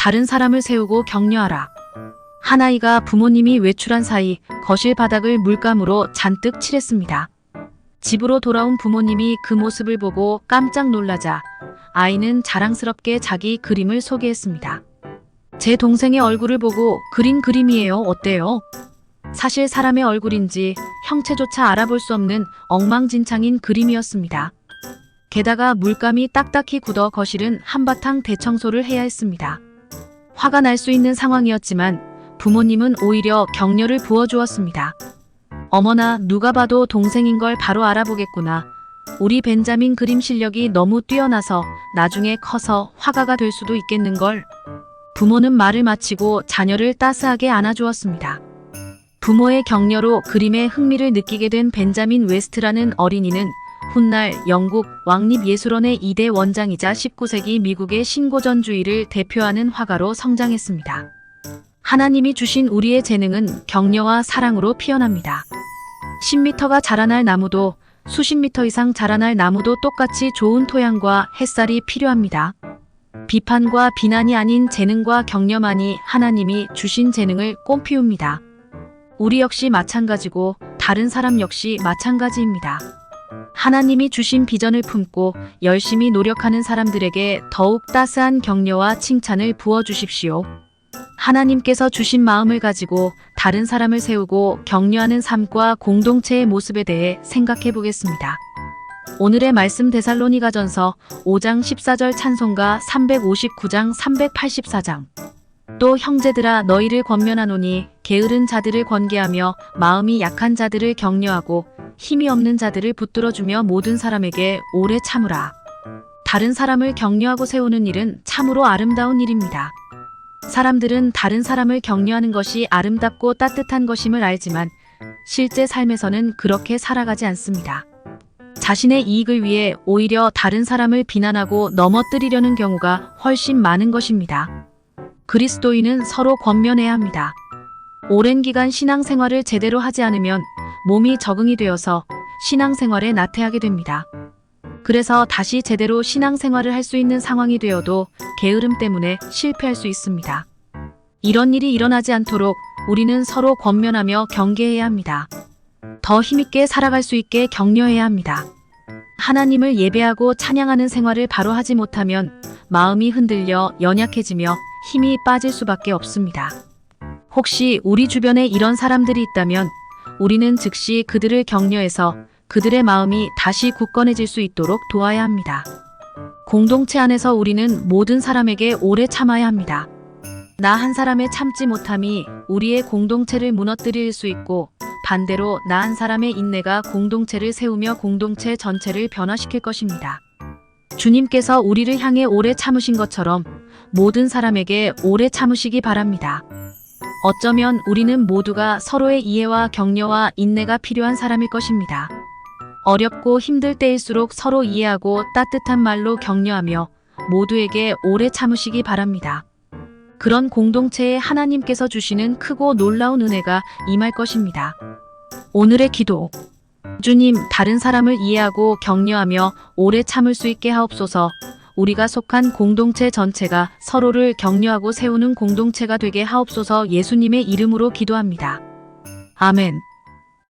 다른 사람을 세우고 격려하라. 한 아이가 부모님이 외출한 사이 거실 바닥을 물감으로 잔뜩 칠했습니다. 집으로 돌아온 부모님이 그 모습을 보고 깜짝 놀라자 아이는 자랑스럽게 자기 그림을 소개했습니다. 제 동생의 얼굴을 보고 그린 그림이에요. 어때요? 사실 사람의 얼굴인지 형체조차 알아볼 수 없는 엉망진창인 그림이었습니다. 게다가 물감이 딱딱히 굳어 거실은 한바탕 대청소를 해야 했습니다. 화가 날 수 있는 상황이었지만 부모님은 오히려 격려를 부어주었습니다. 어머나 누가 봐도 동생인 걸 바로 알아보겠구나. 우리 벤자민 그림 실력이 너무 뛰어나서 나중에 커서 화가가 될 수도 있겠는걸. 부모는 말을 마치고 자녀를 따스하게 안아주었습니다. 부모의 격려로 그림에 흥미를 느끼게 된 벤자민 웨스트라는 어린이는 훗날 영국 왕립예술원의 2대 원장이자 19세기 미국의 신고전주의를 대표하는 화가로 성장했습니다. 하나님이 주신 우리의 재능은 격려와 사랑으로 피어납니다. 10m가 자라날 나무도 수십 미터 이상 자라날 나무도 똑같이 좋은 토양과 햇살이 필요합니다. 비판과 비난이 아닌 재능과 격려만이 하나님이 주신 재능을 꽃피웁니다. 우리 역시 마찬가지고 다른 사람 역시 마찬가지입니다. 하나님이 주신 비전을 품고 열심히 노력하는 사람들에게 더욱 따스한 격려와 칭찬을 부어주십시오. 하나님께서 주신 마음을 가지고 다른 사람을 세우고 격려하는 삶과 공동체의 모습에 대해 생각해 보겠습니다. 오늘의 말씀 데살로니가 전서 5장 14절 찬송가 359장 384장 또 형제들아 너희를 권면하노니 게으른 자들을 권계하며 마음이 약한 자들을 격려하고 힘이 없는 자들을 붙들어주며 모든 사람에게 오래 참으라. 다른 사람을 격려하고 세우는 일은 참으로 아름다운 일입니다. 사람들은 다른 사람을 격려하는 것이 아름답고 따뜻한 것임을 알지만 실제 삶에서는 그렇게 살아가지 않습니다. 자신의 이익을 위해 오히려 다른 사람을 비난하고 넘어뜨리려는 경우가 훨씬 많은 것입니다. 그리스도인은 서로 권면해야 합니다. 오랜 기간 신앙생활을 제대로 하지 않으면 몸이 적응이 되어서 신앙생활에 나태하게 됩니다. 그래서 다시 제대로 신앙생활을 할 수 있는 상황이 되어도 게으름 때문에 실패할 수 있습니다. 이런 일이 일어나지 않도록 우리는 서로 권면하며 경계해야 합니다. 더 힘있게 살아갈 수 있게 격려해야 합니다. 하나님을 예배하고 찬양하는 생활을 바로 하지 못하면 마음이 흔들려 연약해지며 힘이 빠질 수밖에 없습니다. 혹시 우리 주변에 이런 사람들이 있다면 우리는 즉시 그들을 격려해서 그들의 마음이 다시 굳건해질 수 있도록 도와야 합니다. 공동체 안에서 우리는 모든 사람에게 오래 참아야 합니다. 나 한 사람의 참지 못함이 우리의 공동체를 무너뜨릴 수 있고 반대로 나 한 사람의 인내가 공동체를 세우며 공동체 전체를 변화시킬 것입니다. 주님께서 우리를 향해 오래 참으신 것처럼 모든 사람에게 오래 참으시기 바랍니다. 어쩌면 우리는 모두가 서로의 이해와 격려와 인내가 필요한 사람일 것입니다. 어렵고 힘들 때일수록 서로 이해하고 따뜻한 말로 격려하며 모두에게 오래 참으시기 바랍니다. 그런 공동체에 하나님께서 주시는 크고 놀라운 은혜가 임할 것입니다. 오늘의 기도. 주님, 다른 사람을 이해하고 격려하며 오래 참을 수 있게 하옵소서. 우리가 속한 공동체 전체가 서로를 격려하고 세우는 공동체가 되게 하옵소서 예수님의 이름으로 기도합니다. 아멘.